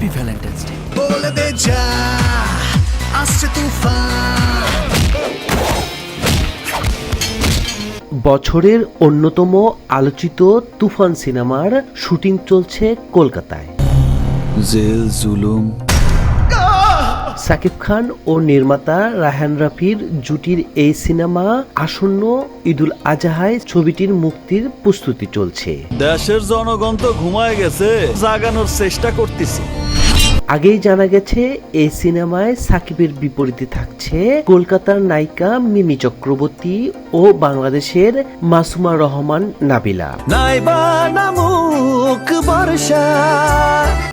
Happy Valentine's day বলে দে যা আসছে তুফান। বছরের অন্যতম আলোচিত তুফান সিনেমার শুটিং চলছে কলকাতায়। জেল জুলুম সাকিব খান ও নির্মাতা রাহান রাফির জুটির এই সিনেমা আসন্ন ঈদুল আজহায় ছবিটির মুক্তির প্রস্তুতি চলছে। দেশের জনগণ তো ঘুমায় গেছে জাগানোর চেষ্টা করতেছি। আগেই জানা গেছে এই সিনেমায় সাকিবের বিপরীতে থাকছে কলকাতার নায়িকা মিমি চক্রবর্তী ও বাংলাদেশের মাসুমা রহমান নাবিলা। নাইবা নামুক বর্ষা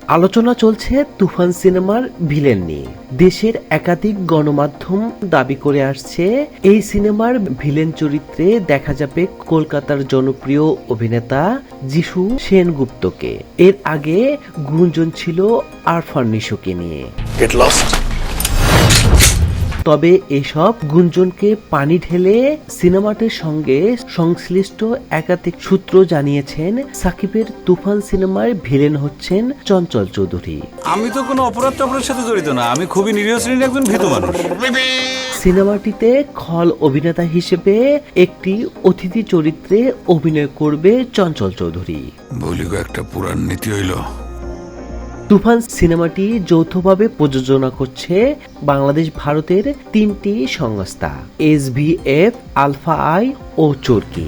আলোচনা চলছে তুফান সিনেমার ভিলেন নিয়ে। দেশের একাধিক গণমাধ্যম দাবি করে আসছে, এই সিনেমার ভিলেন চরিত্রে দেখা যাবে কলকাতার জনপ্রিয় অভিনেতা যিশু সেনগুপ্তকে। এর আগে গুঞ্জন ছিল আরফান নিশোকে নিয়ে। তবে এসব গুঞ্জনকে পানি ঢেলে সিনেমাটির সঙ্গে সংশ্লিষ্ট একাধিক সূত্র জানিয়েছেন সাকিবের তুফান সিনেমার ভিলেন হচ্ছেন চঞ্চল চৌধুরী। আমি তো কোনো অপরাধ টপরাধের সাথে জড়িত না আমি খুবই নিরীহ শ্রেণির একজন ভীতু মানুষ। সিনেমাটিতে খল অভিনেতা হিসেবে একটি অতিথি চরিত্রে অভিনয় করবে চঞ্চল চৌধুরী। বলি গো একটা পুরান নীতি হইল তুফান সিনেমাটি যৌথভাবে প্রযোজনা করছে বাংলাদেশ ভারতের তিনটি সংস্থা S V F alpha I ও চর্কি।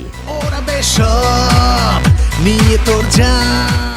নিয়ে তোর যান